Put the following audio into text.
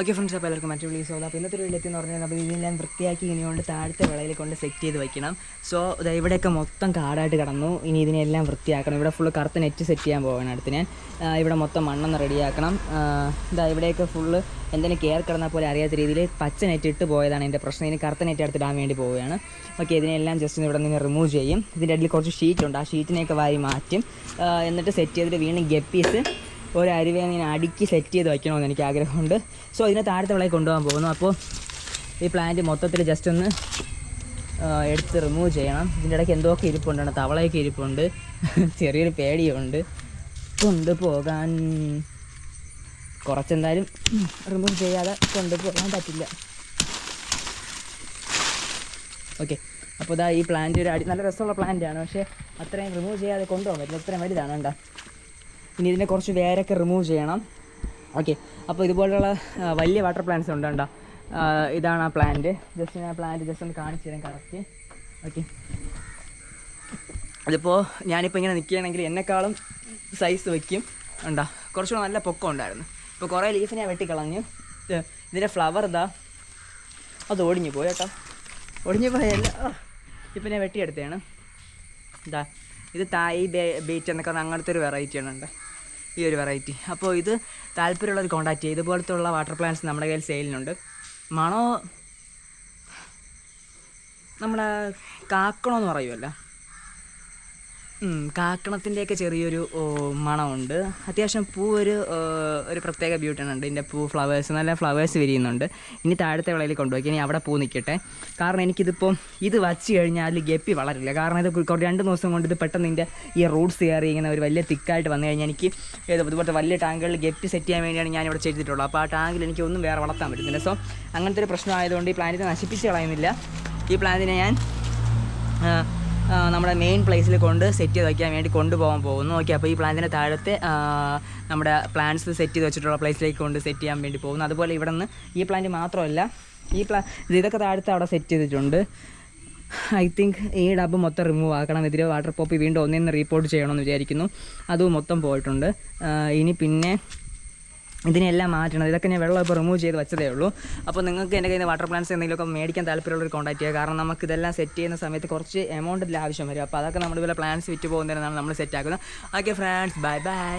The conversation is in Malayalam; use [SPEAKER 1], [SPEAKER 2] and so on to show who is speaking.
[SPEAKER 1] ഓക്കെ ഫ്രണ്ട്സ് അപ്പോൾ എല്ലാവർക്കും മറ്റൊരു വിളി സോ അപ്പോൾ ഇന്നത്തെ ഒരു എന്ന് പറഞ്ഞാൽ അപ്പോൾ ഇതിനെല്ലാം വൃത്തിയാക്കി ഇനി കൊണ്ട് താഴത്തെ വിളയിൽ കൊണ്ട് സെറ്റ് ചെയ്ത് വയ്ക്കണം. സോ ഇവിടെയൊക്കെ മൊത്തം കാടായിട്ട് കിടന്നു. ഇനി ഇതിനെല്ലാം വൃത്തിയാക്കണം. ഇവിടെ ഫുള്ള് കറുത്ത നെറ്റ് സെറ്റ് ചെയ്യാൻ പോകണം അടുത്ത് ഞാൻ. ഇവിടെ മൊത്തം മണ്ണൊന്ന് റെഡിയാക്കണം ഇതാ ഇവിടെയൊക്കെ ഫുള്ള് എന്തെങ്കിലും കെയർ കിടന്നാൽ പോലെ അറിയാത്ത രീതിയിൽ പച്ച നെറ്റ് ഇട്ട് പോയതാണ് എന്റെ പ്രശ്നം. ഇനി കറുത്ത നെറ്റ് എടുത്തിടാൻ വേണ്ടി പോവുകയാണ്. ഓക്കെ ഇതിനെല്ലാം ജസ്റ്റ് ഇവിടെ നിന്ന് റിമൂവ് ചെയ്യും. ഇതിന്റെ ഇടയിൽ കുറച്ച് ഷീറ്റ് ഉണ്ട്. ആ ഷീറ്റിനെയൊക്കെ വാരി മാറ്റും. എന്നിട്ട് സെറ്റ് ചെയ്തിട്ട് വീണ്ടും ഗപ്പീസ് ഒരു അരുവ ഇങ്ങനെ അടുക്കി സെറ്റ് ചെയ്ത് വയ്ക്കണമെന്ന് എനിക്ക് ആഗ്രഹമുണ്ട്. സോ ഇതിനെ താഴത്തെ വിളയിൽ കൊണ്ടുപോകാൻ പോകുന്നു. അപ്പോൾ ഈ പ്ലാന്റ് മൊത്തത്തിൽ ജസ്റ്റ് ഒന്ന് എടുത്ത് റിമൂവ് ചെയ്യണം. ഇതിന്റെ ഇടയ്ക്ക് എന്തൊക്കെ ഇരിപ്പുണ്ടാണ് തവളയൊക്കെ ഇരിപ്പുണ്ട്. ചെറിയൊരു പേടിയുണ്ട്. കൊണ്ടുപോകാൻ കുറച്ചെന്തായാലും റിമൂവ് ചെയ്യാതെ കൊണ്ടുപോകാൻ പറ്റില്ല. ഓക്കെ അപ്പോൾ ഇതാ ഈ പ്ലാന്റ് ഒരു അടി നല്ല രസമുള്ള പ്ലാന്റാണ് പക്ഷേ അത്രയും റിമൂവ് ചെയ്യാതെ കൊണ്ടുപോകാൻ പറ്റില്ല. ഇത്രയും വലുതാണ് കണ്ടോ? ഇനി ഇതിനെ കുറച്ച് വേരൊക്കെ റിമൂവ് ചെയ്യണം. ഓക്കെ അപ്പോൾ ഇതുപോലുള്ള വലിയ വാട്ടർ പ്ലാന്റ്സ് ഉണ്ട് കേട്ടോ ഇതാണ് ആ പ്ലാന്റ് ജസ്റ്റ് ഞാൻ പ്ലാന്റ് ജസ്റ്റ് ഒന്ന് കാണിച്ചു തരാം കറക്റ്റ് ഓക്കെ അതിപ്പോൾ ഞാനിപ്പോൾ ഇങ്ങനെ നിൽക്കുകയാണെങ്കിൽ എന്നെക്കാളും സൈസ് വയ്ക്കും ഉണ്ടോ കുറച്ചുകൂടെ നല്ല പൊക്കം ഉണ്ടായിരുന്നു. ഇപ്പോൾ കുറേ ലീഫ് ഞാൻ വെട്ടിക്കളഞ്ഞു ഇതിന്റെ ഫ്ലവർ ഇതാ അത് ഒടിഞ്ഞു പോയി കേട്ടോ. ഒടിഞ്ഞു പോയല്ല? ഇപ്പം ഞാൻ വെട്ടിയെടുത്തതാണ്. ഇതാ ഇത് തായി ബീറ്റ് എന്നൊക്കെ അങ്ങനത്തെ ഒരു വെറൈറ്റിയാണ് ഉണ്ട് ഈ ഒരു വെറൈറ്റി അപ്പോൾ ഇത് താല്പര്യമുള്ളവർ കോൺടാക്ട് ചെയ്യുക. ഇതുപോലത്തുള്ള വാട്ടർ പ്ലാന്റ്സ് നമ്മുടെ കയ്യിൽ സെയിലിനുണ്ട് മണോ? നമ്മളെ കാക്കണമെന്ന് പറയുമല്ലോ കാക്കണത്തിന്റെയൊക്കെ ചെറിയൊരു മണമുണ്ട്. അത്യാവശ്യം പൂ ഒരു ഒരു പ്രത്യേക ബ്യൂട്ടിയാണ് ഉണ്ട് ഇതിന്റെ പൂ ഫ്ലവേഴ്സ് നല്ല ഫ്ലവേഴ്സ് വിരിയുന്നുണ്ട്. ഇനി താഴത്തെ വിളയിൽ കൊണ്ടുപോയി ഇനി അവിടെ പൂ നിൽക്കട്ടെ കാരണം എനിക്കിതിപ്പോൾ ഇത് വച്ച് കഴിഞ്ഞാൽ അതിൽ ഗപ്പി വളരില്ല. കാരണം ഇത് രണ്ട് ദിവസം കൊണ്ട് ഇത് പെട്ടെന്ന് ഇതിന്റെ ഈ റൂട്ട്സ് കയറി ഇങ്ങനെ ഒരു വലിയ തിക്കായിട്ട് വന്നു കഴിഞ്ഞാൽ എനിക്ക് ഏത് ഇതുപോലത്തെ വലിയ ടാങ്കുകളിൽ ഗപ്പി സെറ്റ് ചെയ്യാൻ വേണ്ടിയാണ് ഞാൻ ഇവിടെ ചെയ്തിട്ടുള്ളത്. അപ്പോൾ ആ ടാങ്കിൽ എനിക്ക് ഒന്നും വേറെ വളർത്താൻ പറ്റുന്നില്ല സോ അങ്ങനത്തെ ഒരു പ്രശ്നമായതുകൊണ്ട് ഈ പ്ലാന്റിനെ നശിപ്പിച്ച് കളയുന്നില്ല. ഈ പ്ലാന്റിനെ ഞാൻ നമ്മുടെ മെയിൻ പ്ലേസിൽ കൊണ്ട് സെറ്റ് ചെയ്ത് വയ്ക്കാൻ വേണ്ടി കൊണ്ടുപോകാൻ പോകുന്നു. ഓക്കെ അപ്പോൾ ഈ പ്ലാന്റിന്റെ താഴത്തെ നമ്മുടെ പ്ലാന്റ്സ് സെറ്റ് ചെയ്ത് വെച്ചിട്ടുള്ള പ്ലേസിലേക്ക് കൊണ്ട് സെറ്റ് ചെയ്യാൻ വേണ്ടി പോകുന്നു. അതുപോലെ ഇവിടെ നിന്ന് ഈ പ്ലാന്റ് മാത്രമല്ല ഈ പ്ലാ ഇതൊക്കെ താഴത്തെ അവിടെ സെറ്റ് ചെയ്തിട്ടുണ്ട്. ഐ തിങ്ക് ഈ ഡബ് മൊത്തം റിമൂവ് ആക്കണം. ഇതിൽ വാട്ടർ പോപ്പി വീണ്ടും ഒന്നിന്ന് റീപ്പോർട്ട് ചെയ്യണമെന്ന് വിചാരിക്കുന്നു. അതും മൊത്തം പോയിട്ടുണ്ട്. ഇനി പിന്നെ ഇതിനെല്ലാം മാറ്റണം. ഇതൊക്കെ ഞാൻ വെള്ളം ഇപ്പോൾ റിമൂവ് ചെയ്ത് വെച്ചതേ ഉള്ളൂ. അപ്പോൾ നിങ്ങൾക്ക് എന്റെ കയ്യിൽ വാട്ടർ പ്ലാന്റ്സ് എന്തെങ്കിലുമൊക്കെ മേടിക്കാൻ താല്പര്യമുള്ളവർ കോൺടാക്ട് ചെയ്യുക. കാരണം നമുക്ക് ഇതെല്ലാം സെറ്റ് ചെയ്യുന്ന സമയത്ത് കുറച്ച് എമൗണ്ടിൽ ആവശ്യം വരും. അപ്പോൾ അതൊക്കെ നമ്മൾ ഇവിടെ പ്ലാന്റ്സ് വിറ്റ് പോകുന്നതിനാണ് നമ്മൾ സെറ്റ് ആക്കുന്നത്. Okay friends bye bye